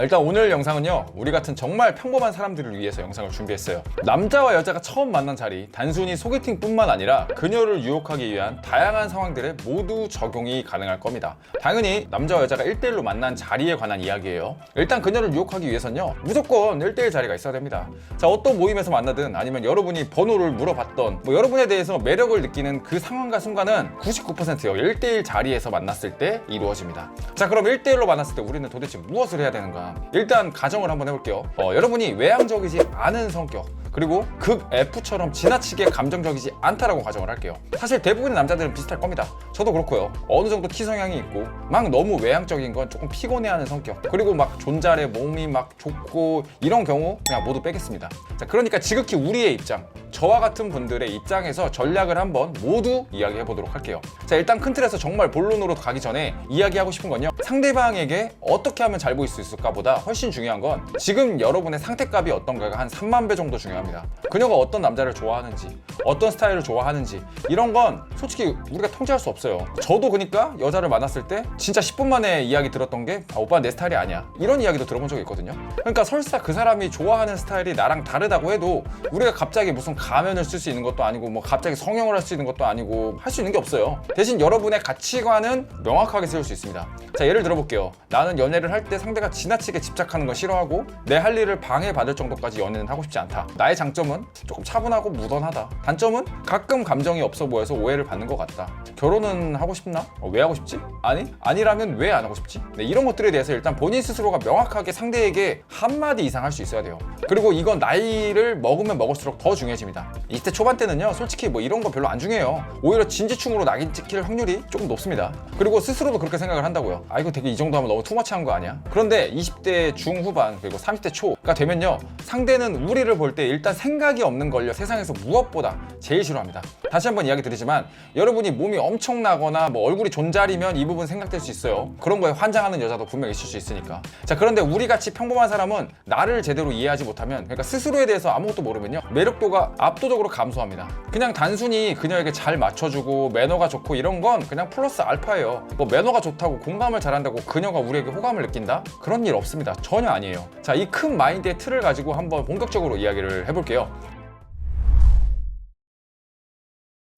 일단 오늘 영상은요 우리 같은 정말 평범한 사람들을 위해서 영상을 준비했어요. 남자와 여자가 처음 만난 자리 단순히 소개팅뿐만 아니라 그녀를 유혹하기 위한 다양한 상황들에 모두 적용이 가능할 겁니다. 당연히 남자와 여자가 1대1로 만난 자리에 관한 이야기예요. 일단 그녀를 유혹하기 위해서는요 무조건 1대1 자리가 있어야 됩니다. 자 어떤 모임에서 만나든 아니면 여러분이 번호를 물어봤던 뭐 여러분에 대해서 매력을 느끼는 그 상황과 순간은 99%요 1대1 자리에서 만났을 때 이루어집니다. 자 그럼 1대1로 만났을 때 우리는 도대체 무엇을 해야 되는가 일단 가정을 한번 해볼게요 어, 여러분이 외향적이지 않은 성격 그리고 극 F처럼 지나치게 감정적이지 않다라고 가정을 할게요. 사실 대부분의 남자들은 비슷할 겁니다. 저도 그렇고요. 어느 정도 T 성향이 있고 막 너무 외향적인 건 조금 피곤해하는 성격. 그리고 막 존잘해 몸이 막 좋고 이런 경우 그냥 모두 빼겠습니다. 자, 그러니까 지극히 우리의 입장, 저와 같은 분들의 입장에서 전략을 한번 모두 이야기해 보도록 할게요. 자, 일단 큰 틀에서 정말 본론으로 가기 전에 이야기하고 싶은 건요. 상대방에게 어떻게 하면 잘 보일 수 있을까보다 훨씬 중요한 건 지금 여러분의 상태값이 어떤가가 한 3만 배 정도 중요합니다. 그녀가 어떤 남자를 좋아하는지, 어떤 스타일을 좋아하는지 이런 건 솔직히 우리가 통제할 수 없어요. 저도 그러니까 여자를 만났을 때 진짜 10분 만에 이야기 들었던 게 아, 오빠 내 스타일이 아니야. 이런 이야기도 들어본 적이 있거든요. 그러니까 설사 그 사람이 좋아하는 스타일이 나랑 다르다고 해도 우리가 갑자기 무슨 가면을 쓸 수 있는 것도 아니고 뭐 갑자기 성형을 할 수 있는 것도 아니고 할 수 있는 게 없어요. 대신 여러분의 가치관은 명확하게 세울 수 있습니다. 자 예를 들어볼게요. 나는 연애를 할 때 상대가 지나치게 집착하는 거 싫어하고 내 할 일을 방해받을 정도까지 연애는 하고 싶지 않다. 나의 장점은 조금 차분하고 무던하다. 단점은 가끔 감정이 없어 보여서 오해를 받는 것 같다. 결혼은 하고 싶나? 어, 왜 하고 싶지? 아니? 아니라면 왜 안 하고 싶지? 네, 이런 것들에 대해서 일단 본인 스스로가 명확하게 상대에게 한마디 이상 할 수 있어야 돼요. 그리고 이건 나이를 먹으면 먹을수록 더 중요해집니다. 20대 초반 때는요, 솔직히 뭐 이런 거 별로 안 중요해요. 오히려 진지충으로 낙인 찍힐 확률이 조금 높습니다. 그리고 스스로도 그렇게 생각을 한다고요. 아, 이거 되게 이 정도 하면 너무 투머치한 거 아니야? 그런데 20대 중후반 그리고 30대 초가 되면요, 상대는 우리를 볼 때 일단 생각이 없는 걸요, 세상에서 무엇보다 제일 싫어합니다. 다시 한번 이야기 드리지만 여러분이 몸이 엄청나거나 뭐 얼굴이 존잘이면 이 부분 생각될 수 있어요. 그런 거에 환장하는 여자도 분명 있을 수 있으니까. 자, 그런데 우리 같이 평범한 사람은 나를 제대로 이해하지 못하면 그러니까 스스로에 대해서 아무것도 모르면요. 매력도가 압도적으로 감소합니다. 그냥 단순히 그녀에게 잘 맞춰주고 매너가 좋고 이런 건 그냥 플러스 알파예요. 뭐 매너가 좋다고 공감을 잘한다고 그녀가 우리에게 호감을 느낀다? 그런 일 없습니다. 전혀 아니에요. 자, 이 큰 마인드의 틀을 가지고 한번 본격적으로 이야기를 해볼게요.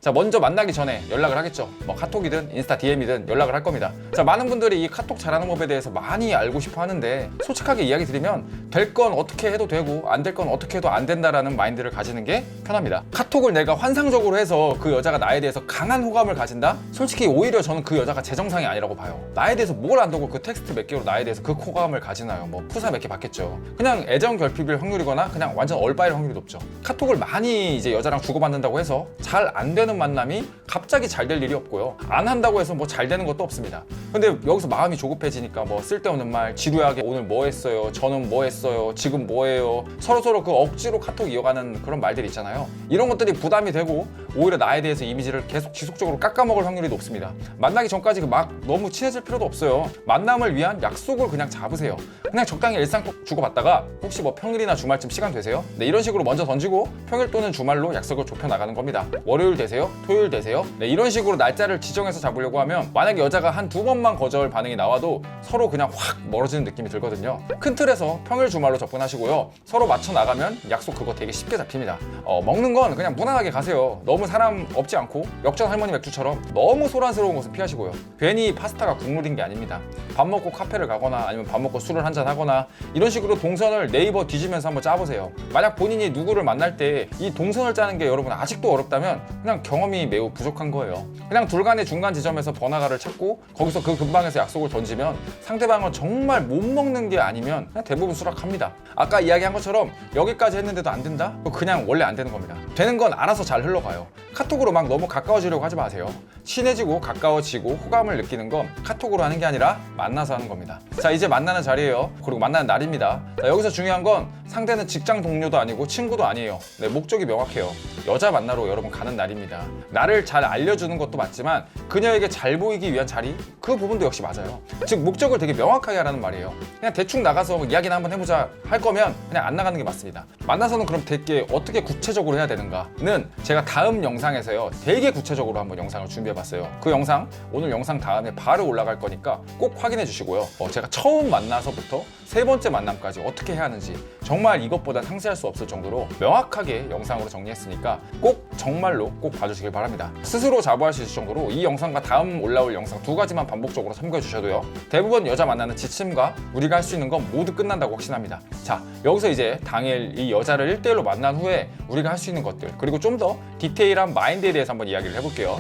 자 먼저 만나기 전에 연락을 하겠죠. 뭐 카톡이든 인스타 DM이든 연락을 할 겁니다. 자 많은 분들이 이 카톡 잘하는 법에 대해서 많이 알고 싶어 하는데 솔직하게 이야기 드리면 될 건 어떻게 해도 되고 안 될 건 어떻게 해도 안 된다라는 마인드를 가지는 게 편합니다. 카톡을 내가 환상적으로 해서 그 여자가 나에 대해서 강한 호감을 가진다? 솔직히 오히려 저는 그 여자가 제 정상이 아니라고 봐요. 나에 대해서 뭘 안다고 그 텍스트 몇 개로 나에 대해서 그 호감을 가지나요? 뭐 푸사 몇 개 받겠죠. 그냥 애정 결핍일 확률이거나 그냥 완전 얼빠일 확률이 높죠. 카톡을 많이 이제 여자랑 주고받는다고 해서 잘 안 되는 만남이 갑자기 잘 될 일이 없고요. 안 한다고 해서 뭐 잘 되는 것도 없습니다. 근데 여기서 마음이 조급해지니까 뭐 쓸데없는 말, 지루하게 오늘 뭐 했어요? 저는 뭐 했어요? 지금 뭐 해요? 서로서로 그 억지로 카톡 이어가는 그런 말들 있잖아요. 이런 것들이 부담이 되고 오히려 나에 대해서 이미지를 계속 지속적으로 깎아먹을 확률이 높습니다. 만나기 전까지 막 너무 친해질 필요도 없어요. 만남을 위한 약속을 그냥 잡으세요. 그냥 적당히 일상 톡 주고받다가 혹시 뭐 평일이나 주말쯤 시간 되세요? 네, 이런 식으로 먼저 던지고 평일 또는 주말로 약속을 좁혀 나가는 겁니다. 월요일 되세요? 토요일 되세요? 네, 이런 식으로 날짜를 지정해서 잡으려고 하면 만약에 여자가 한 두 번만 거절 반응이 나와도 서로 그냥 확 멀어지는 느낌이 들거든요. 큰 틀에서 평일 주말로 접근하시고요. 서로 맞춰 나가면 약속 그거 되게 쉽게 잡힙니다. 어, 먹는 건 그냥 무난하게 가세요. 너무 사람 없지 않고 역전 할머니 맥주처럼 너무 소란스러운 곳은 피하시고요. 괜히 파스타가 국물인 게 아닙니다. 밥 먹고 카페를 가거나 아니면 밥 먹고 술을 한잔 하거나 이런 식으로 동선을 네이버 뒤지면서 한번 짜보세요. 만약 본인이 누구를 만날 때 이 동선을 짜는 게 여러분 아직도 어렵다면 그냥 경험이 매우 부족한 거예요. 그냥 둘 간의 중간 지점에서 번화가를 찾고 거기서 그 근방에서 약속을 던지면 상대방은 정말 못 먹는 게 아니면 그냥 대부분 수락합니다. 아까 이야기한 것처럼 여기까지 했는데도 안 된다? 그냥 원래 안 되는 겁니다. 되는 건 알아서 잘 흘러가요. 카톡으로 막 너무 가까워지려고 하지 마세요. 친해지고 가까워지고 호감을 느끼는 건 카톡으로 하는 게 아니라 만나서 하는 겁니다. 자, 이제 만나는 자리예요. 그리고 만나는 날입니다. 자, 여기서 중요한 건 상대는 직장 동료도 아니고 친구도 아니에요. 네, 목적이 명확해요. 여자 만나러 여러분 가는 날입니다. 나를 잘 알려주는 것도 맞지만 그녀에게 잘 보이기 위한 자리 그 부분도 역시 맞아요. 즉 목적을 되게 명확하게 하라는 말이에요. 그냥 대충 나가서 뭐 이야기나 한번 해보자 할 거면 그냥 안 나가는 게 맞습니다. 만나서는 그럼 되게 어떻게 구체적으로 해야 되는가는 제가 다음 영상에서요 되게 구체적으로 한번 영상을 준비할 준비해봤어요. 그 영상 오늘 영상 다음에 바로 올라갈 거니까 꼭 확인해 주시고요. 어, 제가 처음 만나서부터 세 번째 만남까지 어떻게 해야 하는지 정말 이것보다 상세할 수 없을 정도로 명확하게 영상으로 정리했으니까 꼭 정말로 꼭 봐주시길 바랍니다. 스스로 자부할 수 있을 정도로 이 영상과 다음 올라올 영상 두 가지만 반복적으로 참고해 주셔도요. 대부분 여자 만나는 지침과 우리가 할 수 있는 건 모두 끝난다고 확신합니다. 자, 여기서 이제 당일 이 여자를 1대1로 만난 후에 우리가 할 수 있는 것들 그리고 좀 더 디테일한 마인드에 대해서 한번 이야기를 해볼게요.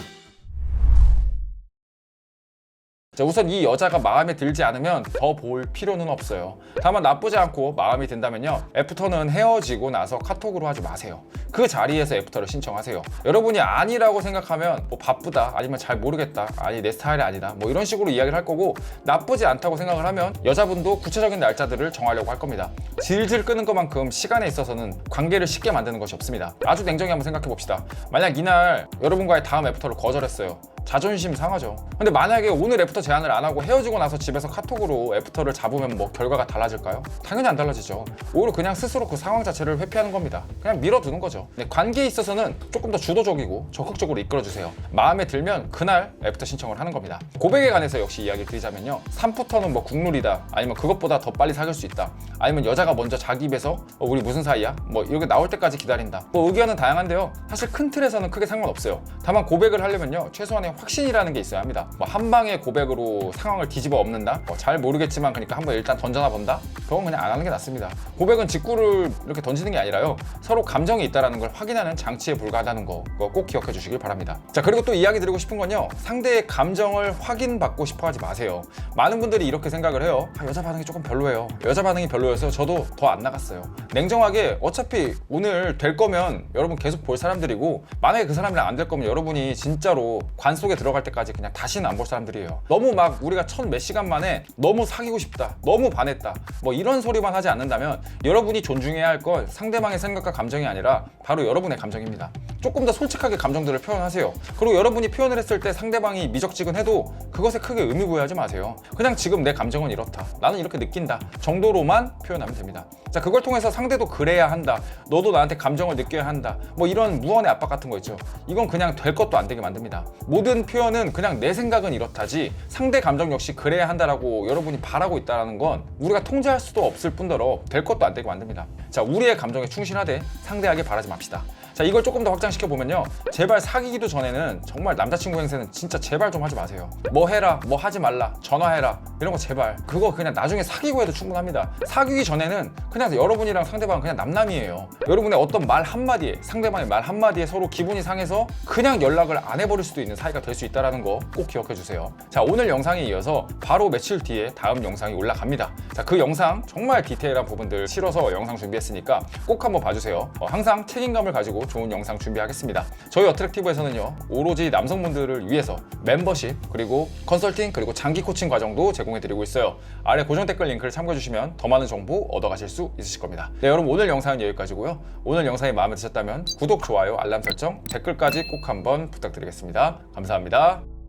자, 우선 이 여자가 마음에 들지 않으면 더 볼 필요는 없어요. 다만 나쁘지 않고 마음이 든다면요. 애프터는 헤어지고 나서 카톡으로 하지 마세요. 그 자리에서 애프터를 신청하세요. 여러분이 아니라고 생각하면 뭐 바쁘다 아니면 잘 모르겠다 아니 내 스타일이 아니다 뭐 이런 식으로 이야기를 할 거고 나쁘지 않다고 생각을 하면 여자분도 구체적인 날짜들을 정하려고 할 겁니다. 질질 끄는 것만큼 시간에 있어서는 관계를 쉽게 만드는 것이 없습니다. 아주 냉정히 한번 생각해 봅시다. 만약 이날 여러분과의 다음 애프터를 거절했어요. 자존심 상하죠. 근데 만약에 오늘 애프터 제안을 안 하고 헤어지고 나서 집에서 카톡으로 애프터를 잡으면 뭐 결과가 달라질까요? 당연히 안 달라지죠. 오히려 그냥 스스로 그 상황 자체를 회피하는 겁니다. 그냥 밀어두는 거죠. 관계에 있어서는 조금 더 주도적이고 적극적으로 이끌어주세요. 마음에 들면 그날 애프터 신청을 하는 겁니다. 고백에 관해서 역시 이야기 드리자면요. 3푸터는 뭐 국룰이다. 아니면 그것보다 더 빨리 사귈 수 있다. 아니면 여자가 먼저 자기 입에서 어, 우리 무슨 사이야? 뭐 이렇게 나올 때까지 기다린다. 뭐 의견은 다양한데요. 사실 큰 틀에서는 크게 상관없어요. 다만 고백을 하려면요. 최소한의 확신이라는 게 있어야 합니다. 뭐 한 방의 고백으로 상황을 뒤집어 엎는다? 뭐 잘 모르겠지만 그러니까 한번 일단 던져나 본다? 그건 그냥 안 하는 게 낫습니다. 고백은 직구를 이렇게 던지는 게 아니라요. 서로 감정이 있다라는 걸 확인하는 장치에 불과하다는 거 꼭 기억해 주시길 바랍니다. 자 그리고 또 이야기 드리고 싶은 건요. 상대의 감정을 확인받고 싶어 하지 마세요. 많은 분들이 이렇게 생각을 해요. 아, 여자 반응이 조금 별로예요. 여자 반응이 별로여서 저도 더 안 나갔어요. 냉정하게 어차피 오늘 될 거면 여러분 계속 볼 사람들이고 만약에 그 사람이랑 안 될 거면 여러분이 진짜로 관 속에 들어갈 때까지 그냥 다시는 안 볼 사람들이에요. 너무 막 우리가 첫 몇 시간 만에 너무 사귀고 싶다, 너무 반했다, 뭐 이런 소리만 하지 않는다면 여러분이 존중해야 할 건 상대방의 생각과 감정이 아니라 바로 여러분의 감정입니다. 조금 더 솔직하게 감정들을 표현하세요. 그리고 여러분이 표현을 했을 때 상대방이 미적지근해도 그것에 크게 의미 부여하지 마세요. 그냥 지금 내 감정은 이렇다. 나는 이렇게 느낀다. 정도로만 표현하면 됩니다. 자, 그걸 통해서 상대도 그래야 한다. 너도 나한테 감정을 느껴야 한다. 뭐 이런 무언의 압박 같은 거 있죠. 이건 그냥 될 것도 안 되게 만듭니다. 모든 표현은 그냥 내 생각은 이렇다지 상대 감정 역시 그래야 한다라고 여러분이 바라고 있다는 건 우리가 통제할 수도 없을 뿐더러 될 것도 안 되게 만듭니다. 자, 우리의 감정에 충실하되 상대에게 바라지 맙시다. 자 이걸 조금 더 확장시켜 보면요. 제발 사귀기도 전에는 정말 남자친구 행세는 진짜 제발 좀 하지 마세요. 뭐 해라 뭐 하지 말라 전화해라 이런 거 제발. 그거 그냥 나중에 사귀고 해도 충분합니다. 사귀기 전에는 그냥 여러분이랑 상대방은 그냥 남남이에요. 여러분의 어떤 말 한마디에 상대방의 말 한마디에 서로 기분이 상해서 그냥 연락을 안 해버릴 수도 있는 사이가 될 수 있다는 거 꼭 기억해 주세요. 자 오늘 영상에 이어서 바로 며칠 뒤에 다음 영상이 올라갑니다. 자 그 영상 정말 디테일한 부분들 실어서 영상 준비했으니까 꼭 한번 봐주세요. 어, 항상 책임감을 가지고 좋은 영상 준비하겠습니다. 저희 어트랙티브에서는요 오로지 남성분들을 위해서 멤버십 그리고 컨설팅 그리고 장기 코칭 과정도 제공해드리고 있어요. 아래 고정 댓글 링크를 참고해주시면 더 많은 정보 얻어가실 수 있으실 겁니다. 네 여러분 오늘 영상은 여기까지고요. 오늘 영상이 마음에 드셨다면 구독, 좋아요, 알람 설정, 댓글까지 꼭 한번 부탁드리겠습니다. 감사합니다.